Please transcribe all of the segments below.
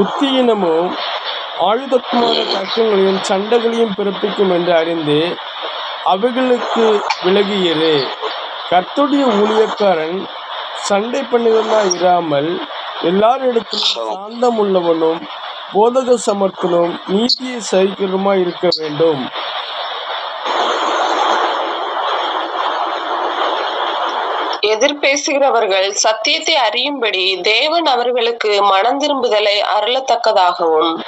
புத்தியினமும் ஆயுதக்குமான தர்க்கங்களையும் சண்டைகளையும் பிறப்பிக்கும் என்று அறிந்து அவைகளுக்கு விலகியிரு. கர்த்துடைய ஊழியக்காரன் சண்டை பண்ணுகிறதா இராமல் எல்லாரிடத்திலும் சாந்தம் உள்ளவனும் போதக சமர்த்தனும் நீதியை சகிக்கிறதுமா இருக்க வேண்டும். எதிர்பேசுகிறவர்கள் சத்தியத்தை அறியும்படி தேவன் அவர்களுக்கு மனம் திரும்புதலை அருளத்தக்கதாகவும்.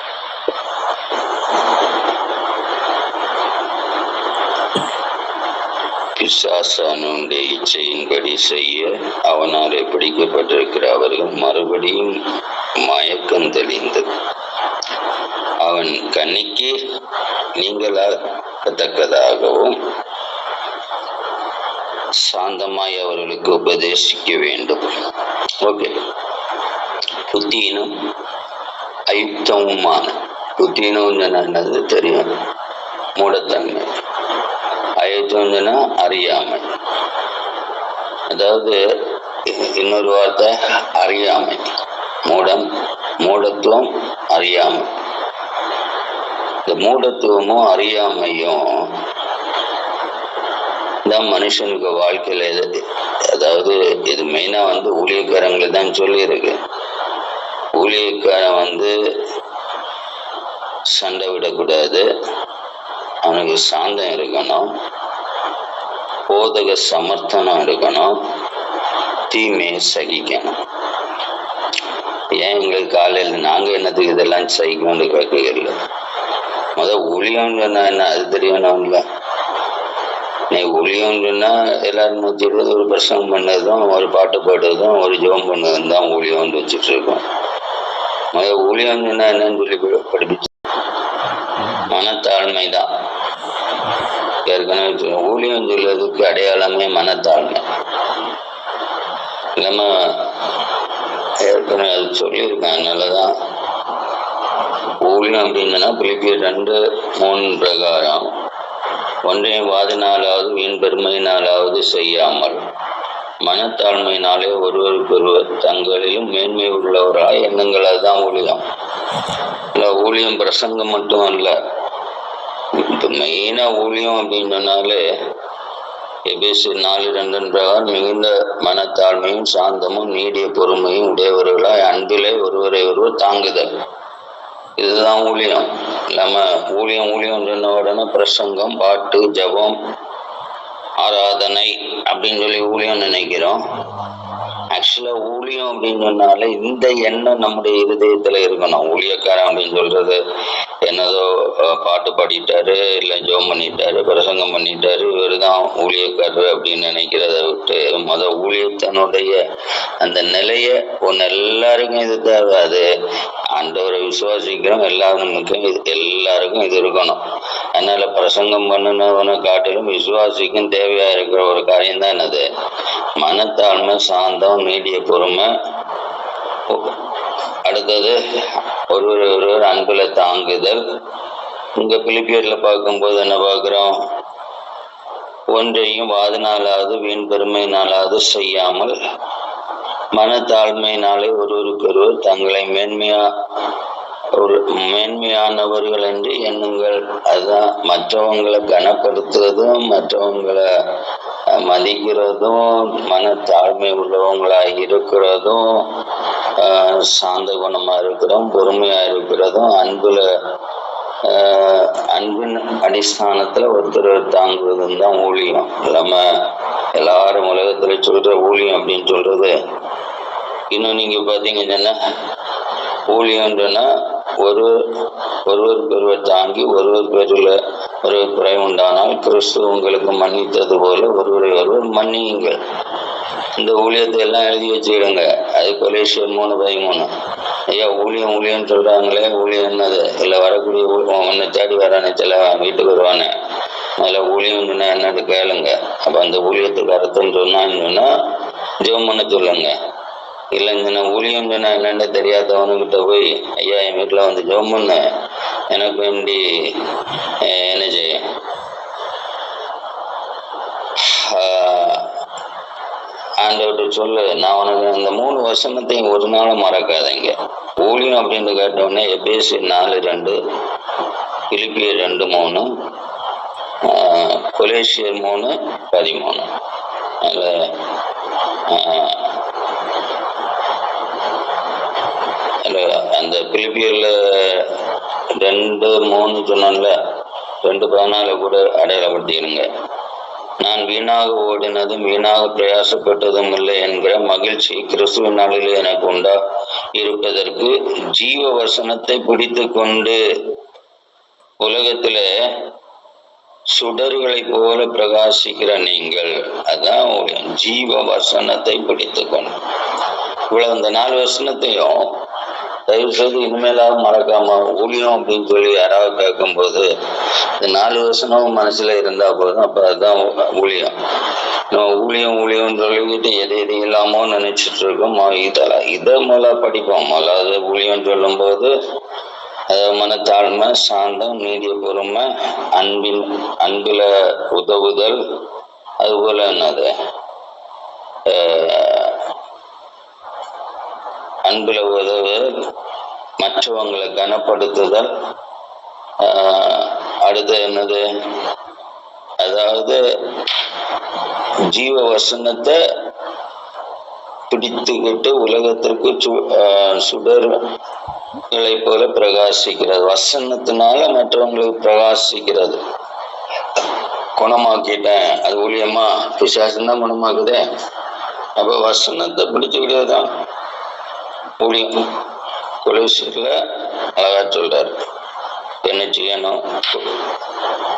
பிசாசானுடைய இச்சையின்படி செய்ய அவனாலே பிடிக்கப்பட்டிருக்கிற அவர்கள் மறுபடியும் மயக்கம் தெளிந்தது அவன் கண்ணிக்கு நீங்களாகத்தக்கதாகவும் சாந்தமாய் அவர்களுக்கு உபதேசிக்க வேண்டும். ஓகே புத்தியினும் அயுத்தமுமான புத்தியினும் என்னது தெரியும்? மூடத்தன்மை. அயுத்தம்னா அறியாமை. அதாவது இன்னொரு வார்த்தை அறியாமை. மூடம் மூடத்துவம் அறியாமை. இந்த மூடத்துவமும் அறியாமையும் தான் மனுஷனுக்கு வாழ்க்கையில் எது அதாவது இது மெயினாக வந்து ஊழியக்காரங்களை தான் சொல்லியிருக்கு. ஊழியக்காரன் வந்து சண்டை விடக்கூடாது. அவனுக்கு சாந்தம் இருக்கணும். போதக சமர்த்தனம் இருக்கணும். தீமையை சகிக்கணும். ஏன் எங்களுக்கு காலையில் நாங்கள் என்னத்துக்கு இதெல்லாம் சகிக்கணும்னு கேட்கல முதல் ஊழியம் என்ன? அது தெரியணும் இல்லை நீ ஊழியம் எல்லாரும் நூத்தி இருபது ஒரு பிரசங்கம் பண்ணதும் ஒரு பாட்டு பாடுறதும் ஒரு ஜெபம் பண்ணதும் தான் ஊழியம்னு வச்சுட்டு இருக்கோம். முதல் ஊழியம் சொன்னால் என்னன்னு சொல்லி படிப்பிச்சு. மனத்தாழ்மை தான். ஏற்கனவே ஊழியம் சொல்றதுக்கு அடையாளமே மனத்தாழ்மை. நம்ம ஏற்கனவே அது சொல்லியிருக்கேன் அதனாலதான். ஊழியம் அப்படின்னா பிலிப்பியர் ரெண்டு மூணு பிரகாரம். ஒன்றையும் வாதினாலாவது வீண் பெருமையினாலாவது செய்யாமல் மனத்தாழ்மையினாலே ஒருவருக்கொருவர் தங்களிலும் மேன்மை உள்ளவராய் எண்ணங்கள் அதுதான் ஊழியம். இல்லை ஊழியம் பிரசங்கம் மட்டும் அல்ல. இப்போ மெயினாக ஊழியம் அப்படின்னு சொன்னாலே நாலு ரெண்டு பிரகாரம் மிகுந்த மனத்தாழ்மையும் சாந்தமும் நீடிய பொறுமையும் உடையவர்களாய் அன்பிலே ஒருவரை ஒருவர் தாங்குதல். இதுதான் ஊழியம். இல்லாம ஊழியம் ஊழியம் சொன்ன உடனே பிரசங்கம் பாட்டு ஜபம் ஆராதனை அப்படின்னு சொல்லி ஊழியம் நினைக்கிறோம். ஆக்சுவலா ஊழியம் அப்படின்னு சொன்னாலே இந்த எண்ணம் நம்முடைய இருதயத்துல இருக்கணும். ஊழியக்காரன் அப்படின்னு சொல்றது என்னதோ பாட்டு பாடிட்டாரு இல்லை ஜோம் பண்ணிட்டாரு பிரசங்கம் பண்ணிட்டாரு இவர் தான் ஊழியக்காரர் அப்படின்னு நினைக்கிறத விட்டு முத ஊழியத்தனுடைய அந்த நிலையை ஒன்று எல்லாருக்கும் இது தேவை. அது ஆண்டவரை விசுவாசிக்கிறோம் எல்லாருக்கும் இது எல்லாருக்கும் இது இருக்கணும். அதனால பிரசங்கம் பண்ணினவனை காட்டிலும் விசுவாசிக்கும் தேவையா இருக்கிற ஒரு காரியம் தான் என்னது மனத்தாழ்மை சாந்தம் நீடிய பொறுமை. அடுத்தது ஒருவர் ஒருவர் அன்புல தாங்குதல். இங்க பிலிப்பியர்ல பார்க்கும்போது என்ன பார்க்கிறோம்? ஒன்றையும் வாதினாலாவது வீண் பெருமையினாலாவது செய்யாமல் மனத்தாழ்மையினாலே ஒருவருக்கொருவர் தங்களை மேன்மையா ஒரு மேன்மையானவர்கள் என்று எண்ணுங்கள். அதுதான் மற்றவங்களை கனப்படுத்துறதும் மற்றவங்களை மதிக்கிறதும் மனத்தாழ்மை உள்ளவங்களாக இருக்கிறதும் சாந்த குணமா இருக்கிறோம் பொறுமையா இருக்கிறதும் அன்புல அன்பின் அடிஸ்தானத்துல ஒருத்தர் தாங்குவதும் தான் ஊழியம். நம்ம எல்லாரும் உலகத்துல சொல்ற ஊழியம் அப்படின்னு சொல்றது இன்னும் நீங்க பாத்தீங்கன்னா ஊழியம்ன்றனா ஒரு ஒருவர் ஒருவர் தாங்கி ஒருவர் பேரில் ஒரு குறை உண்டானால் கிறிஸ்து உங்களுக்கு மன்னித்தது போல ஒருவரை ஒருவர் மன்னியுங்கள். இந்த ஊழியத்தை எல்லாம் எழுதி வச்சுக்கிடுங்க. அது கொலேஷியர் மூணு பதிமூணு. ஐயா ஊழியம் ஊழியம்னு சொல்றாங்களே ஊழியம் என்னது? இல்லை வரக்கூடிய ஊழியம் தேடி வரானே சில வீட்டுக்கு வருவானே. அதில் ஊழியம் என்னன்னு கேளுங்க. அப்போ அந்த ஊழியத்துக்கு அர்த்தம் சொன்னாங்கன்னா ஜெபம் பண்ண சொல்லுங்க. இல்லைங்கண்ணா ஊழியம் சொன்னா என்னன்னு தெரியாதவனுக்கிட்ட போய் ஐயா என் வீட்டில் வந்து ஜெபம் பண்ண. எனக்கு வேண்டி என்ன செய்யும் ஆண்டவர்கிட்ட சொல்லு நான் உனக்கு அந்த மூணு வசனத்தையும் ஒரு நாளும் மறக்காதீங்க. ஊழியம் அப்படின்னு கேட்டோடனே எபேசி நாலு ரெண்டு பிலிப்பியர் ரெண்டு மூணு கொலேஷியர் கொலேசியர் மூணு பதிமூணு. அதில் அந்த பிலிப்பியரில் ரெண்டு மூணு சொன்னோம்ல ரெண்டு பதினாலு கூட அடையாளப்படுத்திடுங்க நான் வீணாக ஓடினதும் வீணாக பிரயாசப்பட்டதும் இல்லை என்கிற மகிழ்ச்சி கிறிஸ்துவ நாளில் எனக்கு உண்டா? இருப்பதற்கு ஜீவ வசனத்தை பிடித்து கொண்டு உலகத்திலே சுடர்களைப் போல பிரகாசிக்கிற நீங்கள் அதான் ஜீவ வசனத்தை பிடித்து கொண்டு இவ்வளவு இந்த நாலு வசனத்தையும் தயவு செய்து இனிமேலாவது மறக்காம ஊழியம் அப்படின்னு சொல்லி யாராவது கேட்கும்போது இந்த நாலு வருஷமும் மனசுல இருந்தா போதும் அப்ப அதுதான் ஊழியம். நம்ம ஊழியம் ஊழியம் சொல்லிக்கிட்டு எது எது இல்லாமோ நினைச்சிட்டு இருக்கோம். இதெல்லாம் இதை முதல்ல படிப்போம். அதாவது ஊழியம் சொல்லும்போது அதாவது மனத்தாழ்மை சாந்தம் நீடிய பொறுமை அன்பின் அன்புல உதவுதல் அதுபோல என்னது? அன்புல உதவுதல் மற்றவங்களை கனப்படுத்துதல். அடுத்து என்னது? அதாவது ஜீவ வசனத்தை பிடித்துக்கிட்டு உலகத்திற்கு சு- சுடர்களை போல பிரகாசிக்கிறது. வசனத்தினால மற்றவங்களுக்கு பிரகாசிக்கிறது. குணமாக்கிட்டேன். அது ஊழியமா பிசாசன் தான் குணமாக்குதே. அப்ப வசனத்தை பிடிச்சுக்கிட்டே தான் ஊழியம் கொலேசியர்ல அழகா சொல்கிறார் என்ன செய்யணும்?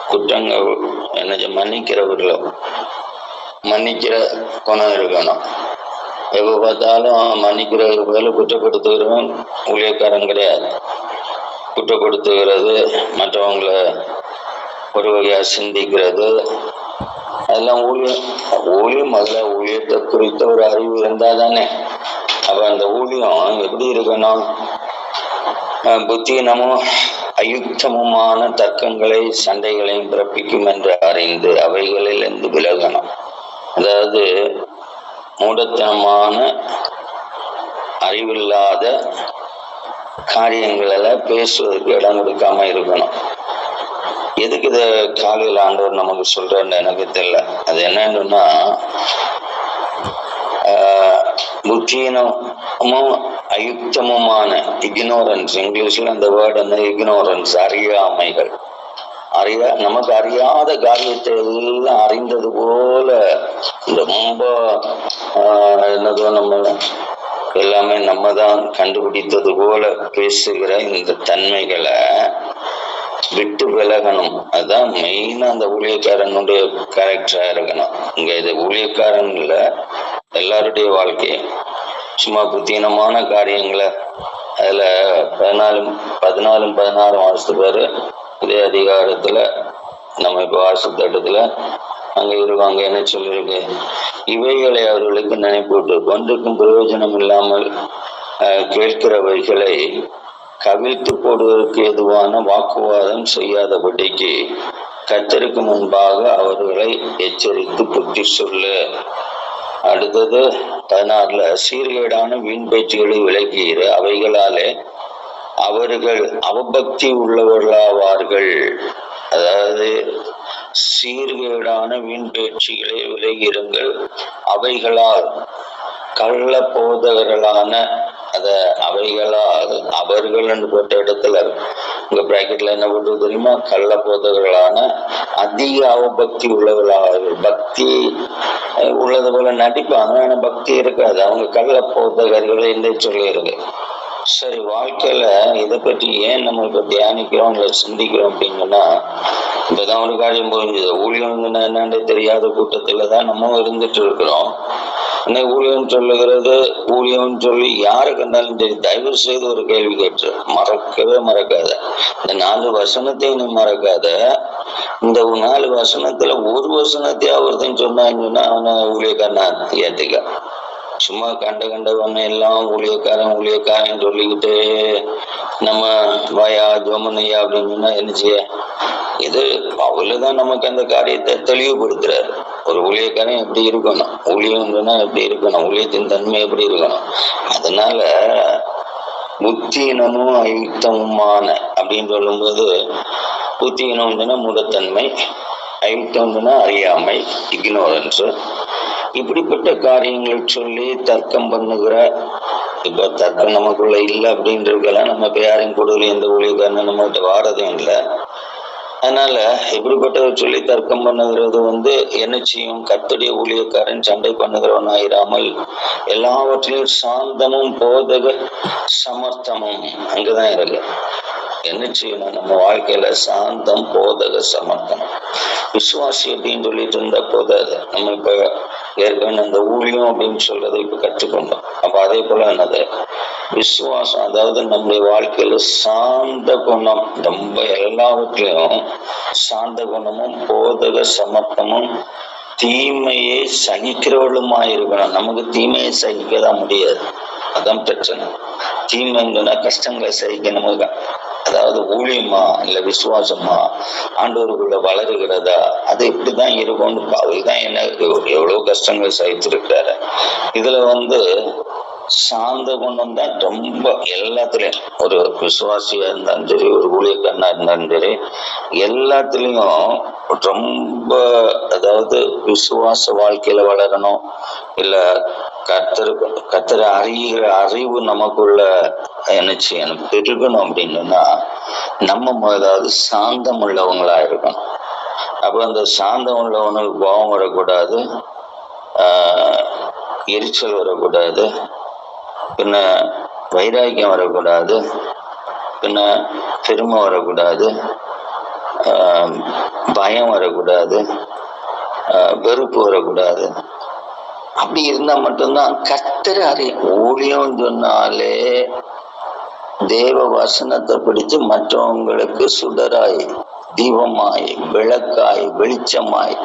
குற்றங்கள் என்ன செய்ய- மன்னிக்கிறவர்களோ. மன்னிக்கிற குணம் இருக்கணும். எப்போ பார்த்தாலும் மன்னிக்கிறவர்கள் மேல குற்றப்படுத்துகிறவன் ஊழியக்காரன் கிடையாது. குற்றப்படுத்துகிறது மற்றவங்களை ஒரு வகையாக சிந்திக்கிறது. அதெல்லாம் ஊழியம் ஊழியம் முதல்ல ஊழியத்தை குறித்த ஒரு அறிவு இருந்தால் தானே அப்ப அந்த ஊழியம் எப்படி இருக்கணும் புத்தீனமும் அயுக்தமுமான தர்க்கங்களை சண்டைகளையும் பிறப்பிக்கும் என்று அறிந்து அவைகளில் இருந்து விலகணும். அதாவது மூடத்தனமான அறிவில்லாத காரியங்களெல்லாம் பேசுவதற்கு இடம் கொடுக்காம இருக்கணும். எதுக்கு இதை காலையில் ஆண்டவர் நமக்கு சொல்றேன்னு எனக்கு தெரியல. அது என்னன்னா புத்தீனமும் அயுக்தமுமான இக்னோரன்ஸ் இங்கிலீஷ்ல அந்த வேர்டு என்ன இக்னோரன்ஸ் அறியாமைகள் அறியா நமக்கு அறியாத காரியத்தை எல்லாம் அறிந்தது போல ரொம்ப என்னதோ நம்ம எல்லாமே நம்ம தான் கண்டுபிடித்தது போல பேசுகிற இந்த தன்மைகளை விட்டு விலகணும் அதுதான் மெயினா அந்த ஊழியக்காரனுடைய கேரக்டரா இருக்கணும் இங்க இது ஊழியக்காரன் இல்லை எல்லாருடைய வாழ்க்கையும் சும்மா புத்தீனமான காரியங்களை அதில் பதினாலு பதினாலும் பதினாறும் வருஷத்து பேர் இதே அதிகாரத்தில் நம்ம இப்போ வாசித்த அங்கே அங்க இருக்கும் என்ன சொல்லியிருக்கு இவைகளை அவர்களுக்கு நினைப்பூட்டு ஒன்றுக்கும் பிரயோஜனம் இல்லாமல் கேட்கிறவைகளை கவிழ்த்து போடுவதற்கு எதுவான வாக்குவாதம் செய்யாதபடிக்கு கத்தருக்கு முன்பாக அவர்களை எச்சரித்து புத்தி சொல்லு. அடுத்தது பதினாறுல சீர்கேடான வீண் பேச்சுகளை விலகிற அவைகளாலே அவர்கள் அவபக்தி உள்ளவர்களாவார்கள். அதாவது சீர்கேடான வீண் பேச்சுகளை விலகிருங்கள் அவைகளால் கள்ள போதகர்களான அத அவைகளால் அவர்கள் போட்ட இடத்துல இந்த பிராக்கெட்ல என்ன பண்றது தெரியுமா? கள்ள போதவர்களான அதிக அவபக்தி உள்ளவர்களாக பக்தி உள்ளது போல நடிப்பாங்க. ஆனா பக்தி இருக்காது. அவங்க கள்ள போதகர்கள் என்று சொல்லியிருக்கு சரி வாழ்க்கையில இதை பற்றி ஏன் நம்ம இப்ப தியானிக்கிறோம் இல்லை சிந்திக்கிறோம் அப்படின்னா இப்பதான் ஒரு காரியம் புரிஞ்சுது. ஊழியம் என்னன்னு தெரியாத கூட்டத்துல தான் நம்ம இருந்துட்டு இருக்கிறோம். இன்னைக்கு ஊழியம் சொல்லுகிறது? ஊழியம் சொல்லி யாரு கண்டாலும் சரி தயவு செய்து ஒரு கேள்வி கேட்டு மறக்கவே மறக்காத. இந்த நாலு வசனத்தையும் நீ மறக்காத. இந்த நாலு வசனத்துல ஒரு வசனத்தையா ஒருத்தன் சொன்னாங்கன்னா அவனை ஊழியக்காரனா ஏத்துக்க சும்மா கண்ட கண்டவன் எல்லாம் ஊழியக்காரன் ஊழியக்காரன் சொல்லிக்கிட்டு நம்ம வாயா ஜோமனையா அப்படின்னு என்ன செய்ய இது அவருதான் நமக்கு அந்த காரியத்தை தெளிவுபடுத்துறாரு. ஒரு ஊழியக்காரன் எப்படி இருக்கணும்? ஊழியம் எப்படி இருக்கணும்? ஊழியத்தின் தன்மை எப்படி இருக்கணும்? அதனால புத்தீனமும் ஐத்தமுமான அப்படின்னு சொல்லும்போது புத்தீனம்னா மூடத்தன்மை அயுத்தம்னா அறியாமை இக்னோரன்ஸ் இப்படிப்பட்ட காரியங்களை சொல்லி தர்க்கம் பண்ணுகிற இப்ப தர்க்கம் நமக்குள்ள இல்லை அப்படின்றதுக்கெல்லாம் நம்ம இப்ப யாரையும் கொடுக்கல எந்த ஊழியக்காரனும் நம்மகிட்ட வாரதும் இல்லை. அதனால இப்படிப்பட்டதை சொல்லி தர்க்கம் பண்ணுகிறது வந்து என்ன செய்யும்? கத்துடைய ஊழியக்காரன் சண்டை பண்ணுகிறவன் ஆயிராமல் எல்லாவற்றிலும் சாந்தமும் போதக சமர்த்தமும் அங்கதான் இருக்கு. என்ன செய்யணும்? நம்ம வாழ்க்கையில சாந்தம் போதக சமர்த்தனம். விசுவாசி அப்படின்னு சொல்லிட்டு இருந்த போதாது. அது நம்ம இப்ப ஏற்கனவே அந்த ஊழியம் அப்படின்னு சொல்றதை இப்ப கற்றுக்கொண்டோம் அப்ப அதே போல என்னது? விசுவாசம் அதாவது நம்முடைய வாழ்க்கையில சாந்த குணம் ரொம்ப எல்லாவற்றிலையும் சாந்த குணமும் போதக சமர்த்தமும் தீமையை சகிக்கிறவளுமா இருக்கணும். நமக்கு தீமையை சகிக்க தான் முடியாது. அதான் பிரச்சனை. தீமைங்கன்னா கஷ்டங்களை சகிக்க நமக்கு அதாவது ஊழியமா இல்ல விசுவாசமா ஆண்டவருக்குள்ள வளருகிறதா? அது இப்படிதான் இருக்கும்னு அவர் தான் என்ன எவ்வளவு கஷ்டங்கள் சகித்திருக்கிறாரு இதுல வந்து சாந்த குணம் தான் ரொம்ப எல்லாத்துலயும். ஒரு விசுவாசியா இருந்தாலும் சரி ஒரு ஊழியக்காரனா இருந்தாலும் சரி எல்லாத்துலயும் ரொம்ப அதாவது விசுவாச வாழ்க்கையில வளரணும். இல்ல கத்தர் கத்தரை அறிகிற அறிவு நமக்குள்ள என்ன செய்யணும் பெருகணும் அப்படின்னா நம்ம முதலாவது சாந்தம் உள்ளவங்களா இருக்கணும். அப்ப அந்த சாந்தம் உள்ளவனுக்கு கோபம் வரக்கூடாது. எரிச்சல் வரக்கூடாது. பின்ன வைராக்கியம் வரக்கூடாது. பின்ன பெருமை வரக்கூடாது. பயம் வரக்கூடாது. வெறுப்பு வரக்கூடாது. அப்படி இருந்தா மட்டும்தான் கத்தர் அறி ஊழியம் சொன்னாலே தேவ வசனத்தை பிடிச்சு மற்றவங்களுக்கு சுடராய் தீபமாய் விளக்காய் வெளிச்சமாய்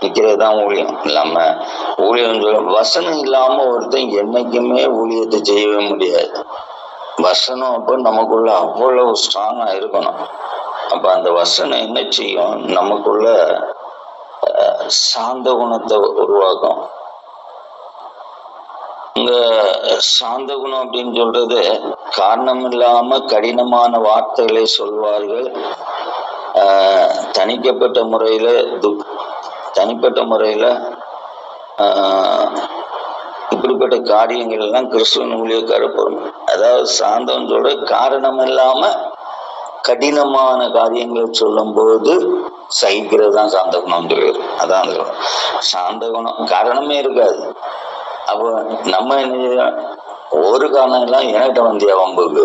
நிற்கிறது தான் ஊழியம். இல்லாம ஊழியம் வசனம் இல்லாம ஒருத்தன் என்னைக்குமே ஊழியத்தை செய்யவே முடியாது. வசனம் அப்போ நமக்குள்ள அவ்வளவு ஸ்ட்ராங்கா இருக்கணும். அப்ப அந்த வசனம் என்ன செய்யும்? நமக்குள்ள சாந்த குணத்தை உருவாக்கும். இங்க சாந்த குணம் அப்படின்னு சொல்றது காரணம் இல்லாம கடினமான வார்த்தைகளை சொல்வார்கள். தனிக்கப்பட்ட முறையில துக் தனிப்பட்ட முறையில இப்படிப்பட்ட காரியங்கள் எல்லாம் கிறிஸ்துவன் ஊழியக்கார பொருள் அதாவது சாந்தம் சொல்ற காரணம் இல்லாம கடினமான காரியங்கள் சொல்லும் போது சகிக்கிறது தான் சாந்த குணம் சொல்லுது அதான் அந்த குணம். சாந்த குணம் காரணமே இருக்காது. அப்போ நம்ம என்ன ஒரு காரணம் எல்லாம் என்கிட்ட வந்தியா வம்புக்கு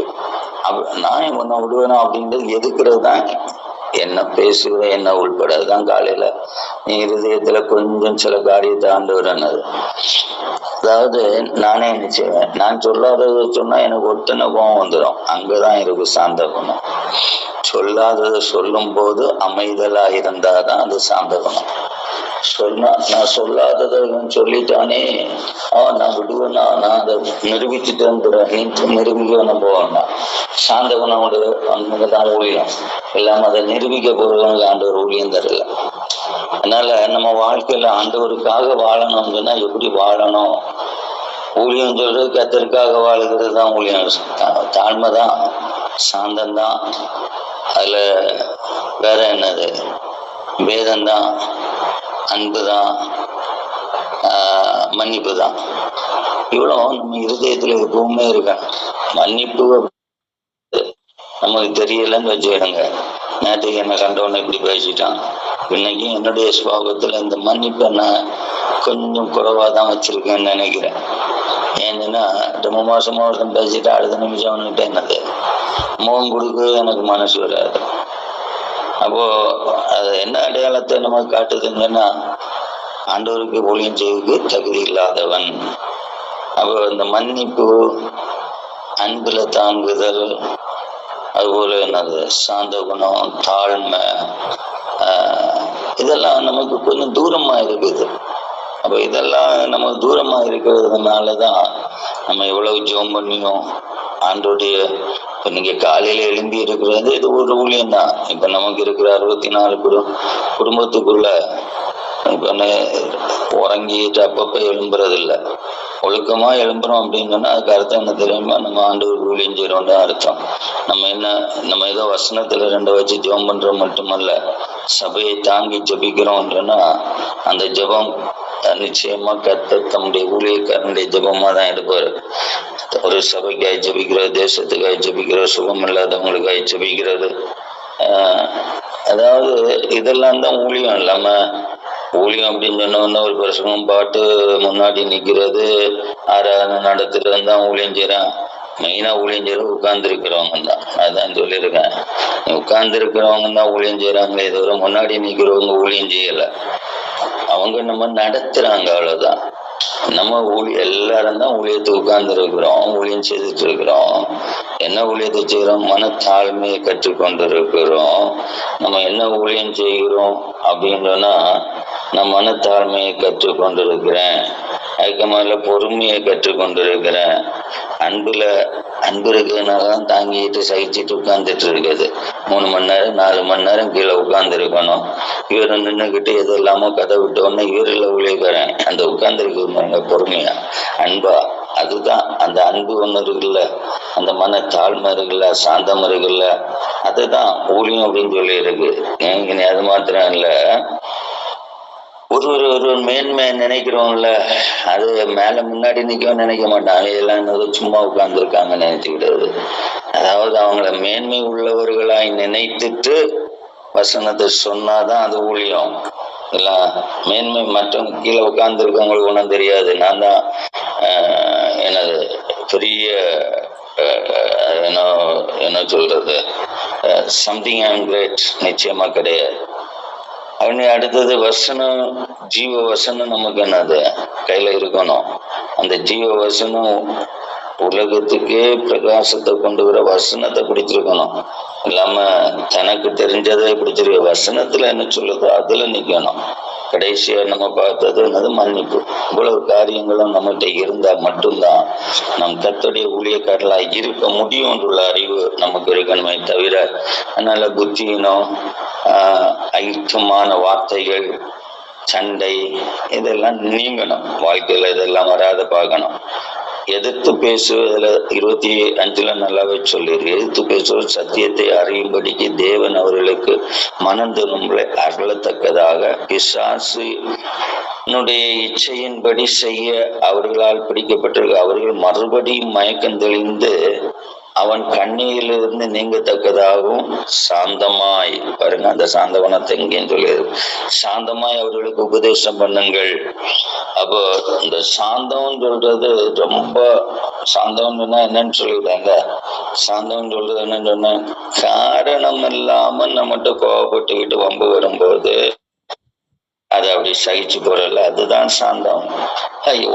அப்ப நான் உன்னை விடுவேணும் அப்படின்றது எதுக்குறது தான்? என்ன பேசுகிற என்ன உள்பட அதுதான் காலையில. நீ இருதயத்துல கொஞ்சம் சில காரியத்தை ஆண்டு வரனது அதாவது நானே என்ன செய்வேன்? நான் சொல்லாததை சொன்னா எனக்கு ஒத்தனை கோவம் வந்துடும் அங்கதான் இருக்கு சாந்த குணம். சொல்லாததை சொல்லும் போது அமைதலா இருந்தாதான் அது சாந்த குணம். சொன்னா நான் சொல்லாததை இவன் சொல்லிட்டானே. அவன் நான் விடுவேனா? நான் அதை நிரூபிச்சுட்டு வந்துடுறேன் நீ நிரூபிக்க வேணும் போவேன்னா சாந்த குணம் அவனுக்கு தான் ஊழியம். இல்லாம அதை நிரூபிக்க போறவனுக்கு ஆண்டவர் ஊழியம் தரல. அதனால நம்ம வாழ்க்கையில ஆண்டவருக்காக வாழணும்னா எப்படி வாழணும்? ஊழியம் சொல்றது கத்தருக்காக வாழ்கிறது தான் ஊழியம். தாழ்மை தான் சாந்தம் தான் அதுல வேற என்னது? வேதம் தான் அன்பு தான் மன்னிப்பு தான் இவ்வளோ நம்ம இருதயத்தில் எப்பவுமே இருக்கணும் மன்னிப்பு நமக்கு தெரியலன்னு வச்சுக்கிடுங்க நேற்றுக்கு என்ன கண்டவன இப்படி பேசிட்டான். இன்னைக்கு என்னுடைய சுபாவத்தில் இந்த மன்னிப்பை நான் கொஞ்சம் குறைவாக தான் வச்சிருக்கேன்னு நினைக்கிறேன். ஏன்னா ரொம்ப மாசமா ஒருத்தன் பேசிட்டு அடுத்த நிமிஷம் அவனுக்கிட்ட என்னது? முகம் கொடுக்க எனக்கு மனசு வராது. அப்போ அது என்ன அடையாளத்தை நமக்கு காட்டுதுங்கன்னா ஆண்டவருக்கு ஊழியம் செய்வதற்கு தகுதி இல்லாதவன். அப்போ இந்த மன்னிப்பு அன்புல தாங்குதல் அதுபோல என்னது? சாந்த குணம் தாழ்மை இதெல்லாம் நமக்கு கொஞ்சம் தூரமா இருக்குது. அப்போ இதெல்லாம் நம்ம தூரமா இருக்கிறதுனால தான் நம்ம எவ்வளவு ஜோம் பண்ணியும் ஆண்டோடைய இப்போ நீங்க காலையில எழும்பி இருக்கிறது இது ஒரு ஊழியம் தான் இப்போ நமக்கு இருக்கிற அறுபத்தி நாலு குடும் குடும்பத்துக்குள்ள இப்போ உறங்கிட்டு அப்பப்போ எழும்புறது இல்லை ஒழுக்கமா எழும்புறோம் அப்படின்னு அதுக்கு அர்த்தம் என்ன தெரியுமா? நம்ம ஆண்டவர் ஊழியம் செய்யறோம்னு அர்த்தம். நம்ம என்ன நம்ம ஏதோ வசனத்துல ரெண்டை வச்சு ஜெபம் பண்றோம் மட்டுமல்ல சபையை தாங்கி ஜபிக்கிறோம்ன்றனா அந்த ஜெபம் நிச்சயமா கத்த தம்முடைய ஊழியக்காரனுடைய ஜெபமா தான் எடுப்பாரு. ஒரு சபைக்காய் ஜெபிக்கிறது தேசத்துக்காய் ஜெபிக்கிறது சுகம் இல்லாதவங்களுக்காய் ஜபிக்கிறது. அதாவது இதெல்லாம் தான் ஊழியம். இல்லாம ஊழியம் அப்படின்னு சொன்னோன்னா ஒரு பிரசங்கம் பாட்டு முன்னாடி நிக்கிறது. ஆராதனை நடத்துறது தான் ஊழியம் செய்யறான் மெயினா ஊழியம் செய்யறது உட்கார்ந்து இருக்கிறவங்க தான். அதான் சொல்லியிருக்கேன். உட்கார்ந்து இருக்கிறவங்க தான் ஊழியம் செய்யறாங்களே தவிர முன்னாடி நிக்கிறவங்க ஊழியம் செய்யல. அவங்க நம்ம நடத்துறாங்க அவ்வளவுதான். நம்ம ஊழி எல்லாரும் தான் ஊழியத்தை உட்கார்ந்து இருக்கிறோம் ஊழியம் செய்துட்டு இருக்கிறோம் என்ன ஊழியத்தை செய்கிறோம் மனத்தாழ்மையை கற்றுக்கொண்டு இருக்கிறோம் நம்ம என்ன ஊழியம் செய்கிறோம் அப்படின்னு சொன்னா நான் மனத்தாழ்மையை கற்றுக்கொண்டு இருக்கிறேன் அதுக்கு மேல பொறுமையை கற்றுக்கொண்டு இருக்கிறேன் அன்புல அன்பு இருக்கிறதுனாலதான் தாங்கிட்டு சகிச்சுட்டு உட்கார்ந்துட்டு இருக்குது மூணு மணி நேரம் நாலு மணி நேரம் கீழே உட்கார்ந்து இருக்கணும் இவர் நின்றுக்கிட்டு எது இல்லாம கதை விட்டோன்னு இவரில் ஊழியக்காரன் அந்த உட்கார்ந்துருக்கிறவங்க பொறுமையா. அன்பா அதுதான். அந்த அன்பு ஒன்று இருக்குல்ல அந்த மன தாழ்மை இருக்குல்ல சாந்தம் இருக்குல்ல அதுதான். ஊழியம் அப்படின்னு சொல்லி இருக்கு அது மாத்திரம் இல்லை. ஒரு ஒருவர் மேன்மை நினைக்கிறோம்ல அது மேல முன்னாடி நிற்கவும் நினைக்க மாட்டான் இதெல்லாம் என்னது சும்மா உட்கார்ந்துருக்காங்கன்னு நினைச்சுக்கிட்டது அதாவது அவங்கள மேன்மை உள்ளவர்களாய் நினைத்துட்டு வசனத்தை சொன்னாதான் அது ஊழியம். இல்ல மேன்மை மற்றும் கீழே உட்கார்ந்துருக்கவங்களுக்கு ஒன்றும் தெரியாது. நான் தான் எனது என்னது பெரிய என்ன என்ன சொல்றது சம்திங் ஐம் கிரேட் நிச்சயமா கிடையாது. அவனு அடுத்தது வசனம் ஜீவ வசனம் நமக்கு என்னது? கையில இருக்கணும். அந்த ஜீவ வசனம் உலகத்துக்கே பிரகாசத்தை கொண்டு வர வசனத்தை பிடிச்சிருக்கணும் இல்லாம தனக்கு தெரிஞ்சதை பிடிச்சிருக்க வசனத்துல என்ன சொல்லுதோ அதுல நிக்கணும். கடைசியா நம்ம பார்த்தது என்னது? மன்னிப்பு. இவ்வளவு காரியங்களும் நம்மகிட்ட இருந்தா மட்டும்தான் நம் கர்த்தருடைய ஊழியக்காரலா இருக்க முடியும்ன்ற அறிவு நமக்கு இருக்கணுமே தவிர அதனால புத்தியினம் ஆஹ் வார்த்தைகள் சண்டை இதெல்லாம் நீங்கணும். வாழ்க்கையில் இதெல்லாம் வராத பார்க்கணும். எதிர்த்து பேசுவதில் இருபத்தி அஞ்சுல நல்லாவே சொல்லியிருக்கு எதிர்த்து பேசுவது சத்தியத்தை அறியும்படிக்கு தேவன் அவர்களுக்கு மனந்திரும்பலை அகலத்தக்கதாக அருளத்தக்கதாக பிசாசு இச்சையின்படி செய்ய அவர்களால் பிடிக்கப்பட்டிருக்க அவர்கள் மறுபடியும் மயக்கம் தெளிந்து அவன் கண்ணியிலிருந்து நீங்கத்தக்கதாகவும் சாந்தமாய். பாருங்க அந்த சாந்த குணத்தை எங்கேயும் சொல்லியது. சாந்தமாய் அவர்களுக்கு உபதேசம் பண்ணுங்கள். அப்போ இந்த சாந்தம் சொல்றது ரொம்ப சாந்தம் சொன்னா என்னன்னு சொல்லிவிட்டாங்க. சாந்தம் சொல்றது என்னன்னு சொன்ன காரணம் இல்லாம நம்மகிட்ட கோவப்பட்டுக்கிட்டு வம்பு வரும்போது அதை அப்படி சகிச்சு போறல அதுதான் சாந்தம்.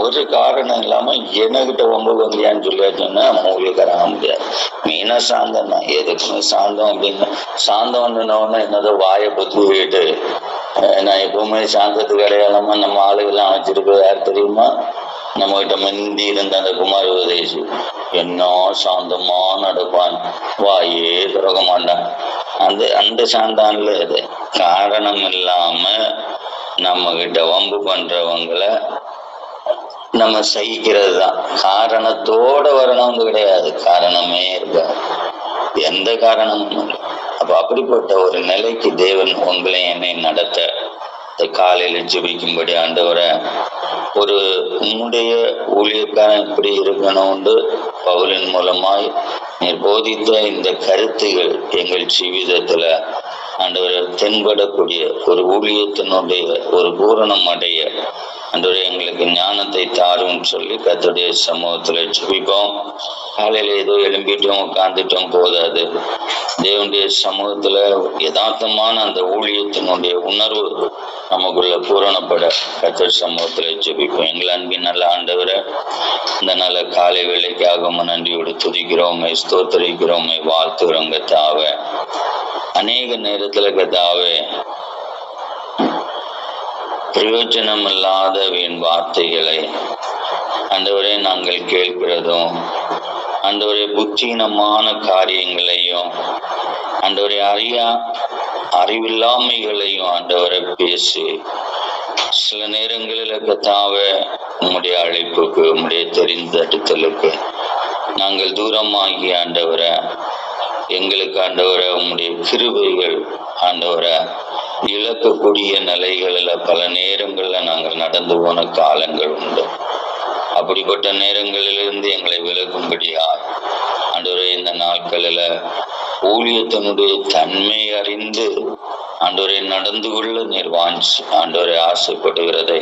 ஒரு காரணம் இல்லாம எனக்கிட்ட ரொம்ப வந்தியான்னு சொல்லியாச்சுன்னா மூலிகராக முடியாது. மீனா சாந்தம் தான் எதுக்குமே சாந்தம் அப்படின்னு. சாந்தம்னுனோடனே என்னதோ வாயை பொத்துக்கிட்டு நான் எப்பவுமே சாந்தத்துக்கு அடையாளமா நம்ம ஆளுகள்லாம் அமைச்சிருக்கிறது யார் தெரியுமா? நம்ம கிட்ட முந்தி இருந்த அந்த குமார் உபதேசி என்ன சாந்தமா நடப்பான். வாயே திறக்க மாட்டான். அந்த அந்த சாந்தான்ல அது. காரணம் இல்லாம நம்ம கிட்ட வம்பு பண்றவங்களை நம்ம சகிக்கிறது தான் காரணத்தோட வரணும்னு கிடையாது. காரணமே இருக்காது. எந்த காரணமும் இல்லை. அப்ப அப்படிப்பட்ட ஒரு நிலைக்கு தேவன் உங்களை என்னை நடத்த இந்த காலையில ஜெபிக்கும்படி ஆண்டவரை ஒரு உன்னுடைய ஊழியக்காரன் இப்படி இருக்கணும்னு பவுலின் மூலமாய் நீர் போதித்த இந்த கருத்துகள் எங்கள் ஜீவிதத்துல ஆண்டவரை தென்படக்கூடிய ஒரு ஊழியத்தினுடைய ஒரு பூரணம் அடைய அன்றைய எங்களுக்கு ஞானத்தை தாரும் சொல்லி கத்துடைய சமூகத்தில் ஜெபிப்போம். காலையில் ஏதோ எழும்பிட்டோம் உட்காந்துட்டோம் போதாது. தேவனுடைய சமூகத்தில் யதார்த்தமான அந்த ஊழியத்தினுடைய உணர்வு நமக்குள்ள பூரணப்பட கத்தர் சமூகத்தில் சுபிப்போம் எங்கள் அன்பின் நல்ல ஆண்டவரை இந்த நல்ல காலை வேலைக்காக நன்றியோடு துதிக்கிறோம். ஸ்தோத்தரிக்கிறோம். வாழ்த்துகிறோங்க தாவ அநேக நேரத்துல கத்தாவே பிரயோஜனம் வீண் வார்த்தைகளை அந்தவரை நாங்கள் கேட்கிறதும் அந்தவரை புத்தீனமான காரியங்களையும் அந்தவரை அறியா அறிவில்லாமைகளையும் ஆண்டவரை பேசி சில நேரங்களில் கத்தாவ உம்முடைய அழைப்புக்கு உம்முடைய தெரிந்தெடுத்தலுக்கு நாங்கள் தூரமாகி ஆண்டவரை எங்களுக்கு ஆண்டவர உம்முடைய கிருபைகள் ஆண்டவர இழக்கக்கூடிய நிலைகளில் பல நேரங்களில் நாங்கள் நடந்து போன காலங்கள் உண்டு. அப்படிப்பட்ட நேரங்களிலிருந்து எங்களை விலகும்படியா ஆண்டவரை இந்த நாட்களில் ஊழியத்தினுடைய தன்மை அறிந்து ஆண்டோரை நடந்து கொள்ள நீர் வாஞ்சி ஆண்டவரை ஆசைப்படுகிறதை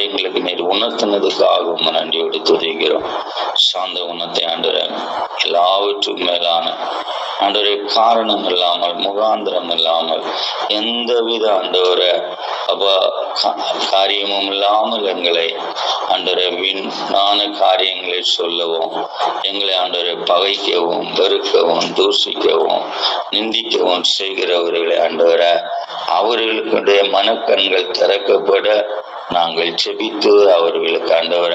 எங்களுக்கு நீர் உணர்த்தினதுக்காக நன்றி நன்றியோடு துதிக்கிறோம் சாந்த உணத்தை ஆண்டவரை எல்லாவற்றும் மேலான ஆண்டோரை காரணம் இல்லாமல் முகாந்திரம் இல்லாமல் எந்தவித ஆண்டவரை அப்ப காரியமும் இல்லாமல் எங்களை ஆண்டவரை வீணான காரியங்களை சொல்லவும். எங்களை ஆண்டவரை பகைக்கவும் வெறுக்கவும் தூசிக்கவும் நிந்திக்கவும் செய்கிறவர்களை ஆண்டவரை. அவர்களுடைய மனக்கண்கள் திறக்கப்பட நாங்கள் செபித்து அவர்களுக்கு ஆண்டவர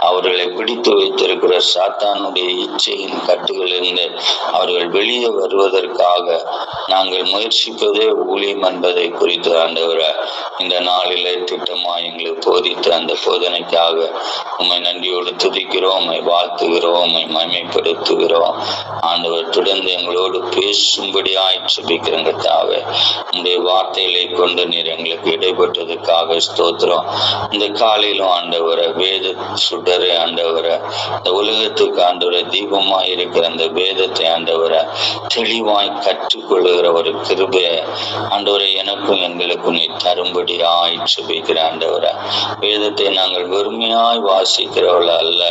அவர்களை பிடித்து வைத்திருக்கிற சாத்தானுடைய இச்சையின் கட்டுகளிலிருந்து அவர்கள் வெளியே வருவதற்காக நாங்கள் முயற்சிப்பதே ஊழியம் என்பதை குறித்து ஆண்டவர இந்த நாளிலே திட்டமாக எங்களுக்கு போதித்த அந்த போதனைக்காக உம்மை நன்றியோடு துதிக்கிறோம் உண்மை வாழ்த்துகிறோம் உண்மை மகிமைப்படுத்துகிறோம். ஆண்டவர் தொடர்ந்து எங்களோடு பேசும்படியாய் செபிக்கிறங்க உங்களுடைய வார்த்தைகளை கொண்டு நீர் எங்களுக்கு இடைப்பட்டதுக்காக ஸ்தோத்திரம். இந்த காலையிலும் ஆண்டவரை வேத சுடரை ஆண்டவரை இந்த உலகத்துக்கு ஆண்டவரை தீபமாய் இருக்கிற அந்த வேதத்தை ஆண்டவரை தெளிவாய் கற்றுக்கொள்ளுகிற ஒரு கிருபைய ஆண்டவரை எனக்கும் எங்களுக்கும் நீ தரும்படியாய் சுபிக்கிற ஆண்டவரை. வேதத்தை நாங்கள் வெறுமையாய் வாசிக்கிறவள அல்ல.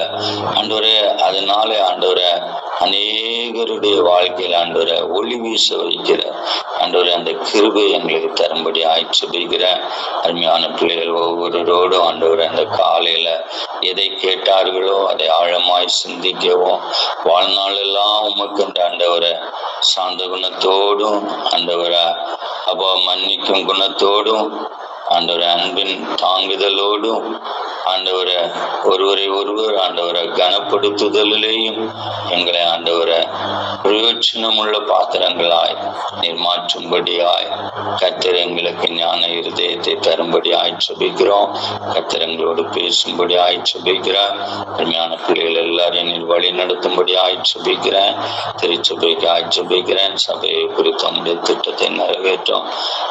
ஆண்டவரே அதனால ஆண்டவரை அநேகருடைய வாழ்க்கையில் ஆண்டவரை ஒளி வீச வைக்கிற ஆண்டவரை அந்த கிருபை எங்களுக்கு தரும்படி ஆய்ச்சிபிக்கிற அருமையான பிள்ளைகள் ஒவ்வொருவரோடும் ஆண்டவரை அந்த காலையில எதை கேட்டார்களோ அதை ஆழமாய் சிந்திக்கவும் வாழ்நாளெல்லாம் உமக்குன்ற ஆண்டவரை. சாந்த குணத்தோடும் ஆண்டவரை அப்போ மன்னிக்கும் குணத்தோடும் ஆண்டவரை அன்பின் தாங்குதலோடும் ஆண்டவரை ஒருவரை ஒருவர் ஆண்டவரை கனப்படுத்துதலிலேயும் எங்களை ஆண்டவரை பிரயோஜனமுள்ள பாத்திரங்களாய் நிர்மாற்றும்படியாய் கத்தர் எங்களுக்கு ஞான இருதயத்தை தரும்படியாய் சுபிக்கிறோம் கத்தர் எங்களோடு பேசும்படியாய் சுபிக்கிறேன் அருமையான பிள்ளைகள் எல்லாரையும் நீர் வழி நடத்தும்படியாய் சுபிக்கிறேன் திருச்சபைக்கு ஆய்ச்சபிக்கிறேன் சபையை குறித்த உடைய திட்டத்தை நிறைவேற்றும்.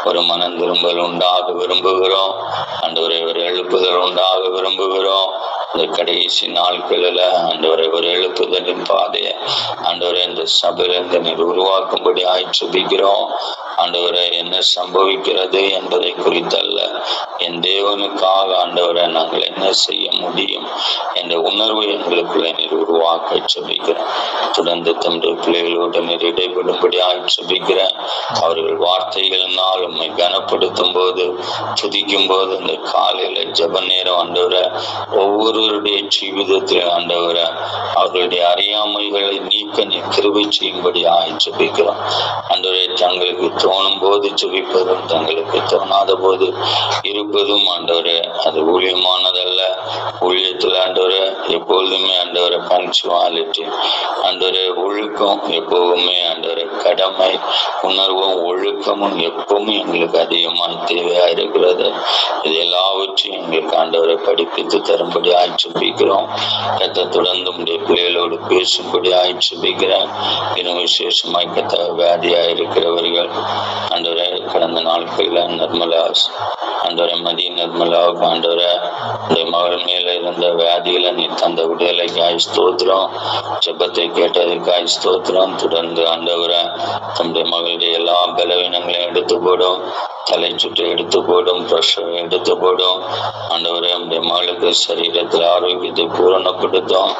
ஒரு மனம் திரும்பல் உண்டாக விரும்புகிறோம். ஆண்டவரை ஒரு எழுப்புதல் உண்டாக விரும்புகிறோம் விரும்புகிறோம் இந்த கடைசி நாட்களில் ஆண்டவரை ஒரு எழுப்புதலின் பாதையை ஆண்டவரை இந்த சபையிலிருந்து நீர் உருவாக்கும்படி ஆய்ச்சுபிக்கிறோம் ஆண்டவரை என்ன சம்பவிக்கிறது என்பதை குறித்தல்ல. என் தேவனுக்காக ஆண்டவரை நாங்கள் என்ன செய்ய முடியும் என்ற உணர்வு எங்களுக்குள்ள நீர் உருவாக்க சுபிக்கிறேன் தொடர்ந்து தம்முடைய பிள்ளைகளோடு நீர் இடைபடும்படி ஆய்ச்சுபிக்கிறேன் அவர்கள் வார்த்தைகளினால் உண்மை கனப்படுத்தும் போது துதிக்கும் போது இந்த காலையில ஜப நேரம் ஆண்டவரை ஒவ்வொருவருடைய ஜீவிதத்தில் ஆண்டவரை அவர்களுடைய அறியாமைகளை நீக்க நீ கிருபை செய்யும்படி ஆய்ச்சுபிக்கிறோம் ஆண்டவரை தங்களுக்கு தோணும் போது சுபிப்பதும் தங்களுக்கு தோணாத போது இருப்பதும் ஆண்டவரே. அது ஊழியமானதல்ல. ஊழியத்தில் ஆண்டவரே எப்பொழுதுமே ஆண்டவரை பங்க்சுவாலிட்டி ஆண்டவரே ஒழுக்கம் எப்போவுமே ஆண்டவரை கடமை. உணர்வும் ஒழுக்கமும் எப்பவுமே எங்களுக்கு அதிகமாக தேவையா இருக்கிறது. இது எல்லாவற்றையும் எங்களுக்கு ஆண்டவரை படிப்பித்து தரும்படி ஆய்ச்சிப்பிக்கிறோம் கத்த தொடர்ந்து உடைய பிள்ளைகளோடு பேசும்படி ஆய்ச்சிப்பிக்கிறேன் இன்னும் விசேஷமாய் கத்த வியாதியாக இருக்கிறவர்கள் ஆண்டவரை கடந்த நாட்களில் நிர்மலா ஆண்டவரை மதிய நிர்மலாவுக்கு ஆண்டவரை இந்த மகள் மேல இருந்த வியாதியில நீ தந்த விடுதலைக்காய் ஸ்தோத்திரம். ஜெபத்தை கேட்டதுக்காய் ஸ்தோத்திரம். தொடர்ந்து ஆண்டவரை தன்னுடைய மகளுடைய எல்லா பலவீனங்களையும் எடுத்து போடும் தலை சுற்றி எடுத்து போடும் பிரஷர் எடுத்து போடும் ஆண்டவரை நம்முடைய மகளுக்கு சரீரத்தில் ஆரோக்கியத்தை பூரணப்படுத்தும்.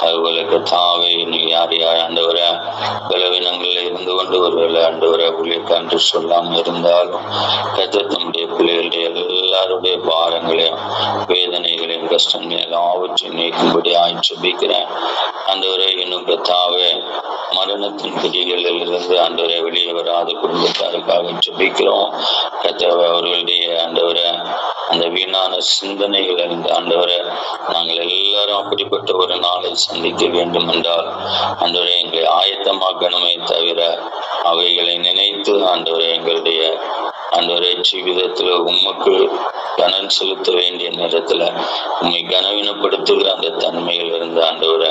அதுபோல தாவே நீ யார் யார் ஆண்டவரை? பலவீனங்களில் இருந்து கொண்டு ஒருவேளை ஆண்டவரை ஊழியக்கான்று சொல்லாமல் இருந்தாலும் கத்த தம்முடைய பிள்ளைகளுடைய எல்லாருடைய பாரங்களையும் வேதனை கஷ்டங்களையும் எல்லாவற்றையும் சுபிக்கிறேன் அந்த ஒரு இன்னும் கத்தாவே மரணத்தின் பிடிகளில் இருந்து ஆண்டவரை வெளியே வராத குடும்பத்தாருக்காக சுபிக்கிறோம் கத்தாவை அவர்களுடைய ஒரு அந்த வீணான சிந்தனைகள் இருந்து ஆண்டவரை நாங்கள் எல்லாரும் அப்படிப்பட்ட ஒரு நாளை சந்திக்க வேண்டும் என்றால் ஆண்டவரை எங்களை ஆயத்தமாக்கணுமே தவிர அவைகளை நினைத்து ஆண்டவரை எங்களுடைய ஆண்டவரை ஜீவிதத்தில் உமக்கு கனம் செலுத்த வேண்டிய நேரத்தில் உண்மை கனவீனப்படுத்துகிற அந்த தன்மையில் இருந்து ஆண்டவரை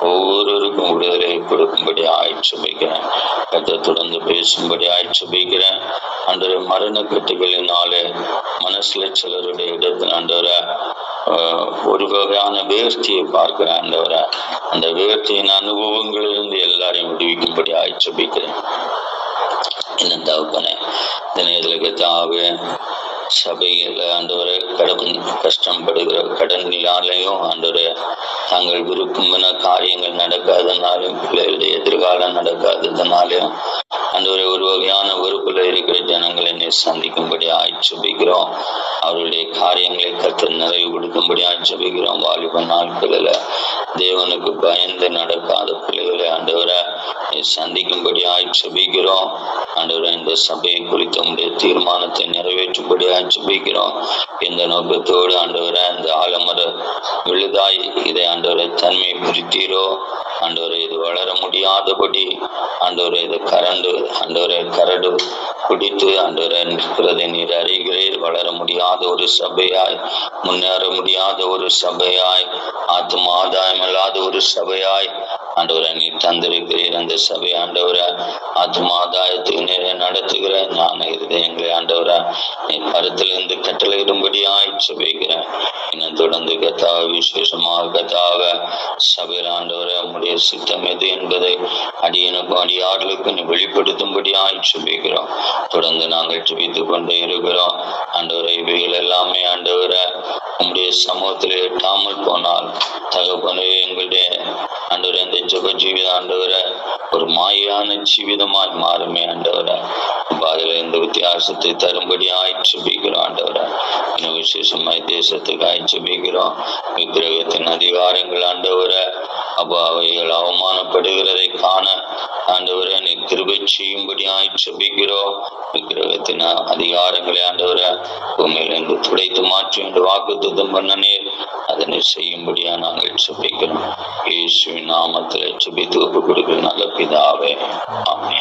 ஒவ்வொருவருக்கும் விடுதலை கொடுக்கும்படி ஆய்ச்சி வைக்கிறேன். கத்தை தொடர்ந்து பேசும்படி ஆய்ச்சி வைக்கிறேன். ஆண்டவரை மரண கட்டுகளினாலே மனசுல சில இடத்தில் ஆண்டவரை ஒரு வகையான வேர்த்தியை பார்க்கிறேன் ஆண்டவரை அந்த வேர்த்தியின் அனுபவங்களிலிருந்து எல்லாரையும் விடுவிக்கும்படி ஆய்ச்சி வைக்கிறேன் என்ன தகப்பனே? இந்த நேரத்தில் கத்தாவே சபையில் ஆண்டவரை கடன் கஷ்டப்படுகிற கடனினாலையும் ஆண்டவரை தாங்கள் விருப்பமான காரியங்கள் நடக்காதனாலும் பிள்ளைகளுடைய எதிர்காலம் நடக்காததுனாலையும் ஆண்டவரை ஒரு வகையான வெறுப்புல இருக்கிற ஜனங்களை நீ சந்திக்கும்படி ஆய்ச்சபிக்கிறோம் அவருடைய காரியங்களை கற்று நிறைவு கொடுக்கும்படி ஆய்ச்சபிக்கிறோம் வாலிப நாட்களில் தேவனுக்கு பயந்து நடக்காத பிள்ளைகளை ஆண்டவரை நீ சந்திக்கும்படி ஆய்ச்சபிக்கிறோம் ஆண்டவரை இந்த சபையை குறித்த உடைய தீர்மானத்தை நிறைவேற்றும்படி ஆய்ச்சபிக்கிறோம் இந்த நோக்கத்தோடு ஆண்டவரை அந்த ஆலமர விழுதாய். இதை ஆண்டவரை தன்மை பிரித்தீரோ? ஆண்டவரை இது வளர முடியாதபடி. ஆண்டவரை இது கரண்டு. ஆண்டவரை கரடு குடித்து ஆண்டவரை நிற்கிறதை நீர் அறிகிறீர். வளர முடியாத ஒரு சபையாய் முன்னேற முடியாத ஒரு சபையாய் ஆத்ம ஆதாயம் இல்லாத ஒரு சபையாய் ஆண்டவரை நீ தந்திருக்கிறீர் அந்த சபை ஆண்டவரை. ஆத்மாதாயத்துக்கு ஆதாயத்துக்கு நடத்துகிற ஞான இருதயங்களை ஆண்டவரை. நீ கருத்திலிருந்து கட்டளையிடும்படியாய் சுபிக்கிறேன் இன்னும் தொடர்ந்து கத்தாக விசேஷமாக கத்தாக சபையில் ஆண்டவரை உடைய சித்தம் எது என்பதை அடியனுக்கும் அடியார்களுக்கும் நீ வெளிப்படுத்தும்படியாய் சுபிக்கிறோம் தொடர்ந்து நாங்கள் சுபித்துக் கொண்டே இருக்கிறோம். ஆண்டவரை இவைகள் எல்லாமே ஆண்டவரை உங்களுடைய சமூகத்தில் எட்டாமல் போனால் தகப்பனே எங்களுடைய ஆண்டவர. ஒரு மாயான ஜீவிதமாய் மாறுமே ஆண்டவர. அப்ப இந்த வித்தியாசத்தை தரும்படி ஆய்ச்சிபிக்கிறோம் ஆண்டவரை. இன்னும் விசேஷமாய் தேசத்துக்கு ஆய்ச்சிபிக்கிறோம் விக்கிரகத்தின் அதிகாரங்கள் ஆண்டவரை. அப்போ அவைகள் அவமானப்படுகிறதை காண ஆண்டவரை நீ கிருபை செய்யும்படி ஆய்ச்சிபிக்கிறோம் விக்கிரகத்தின் அதிகாரங்களை ஆண்டவரை பூமியிலிருந்து துடைத்து மாற்றி என்று வாக்குத்தம் பண்ணனே அதனை செய்யும்படியா நாங்கள் சுபிக்கிறோம் இயேசுவின் நாமத்தில் சுபித்து ஒப்பு கொடுக்கிற நல்ல பிதாவே. ஆமே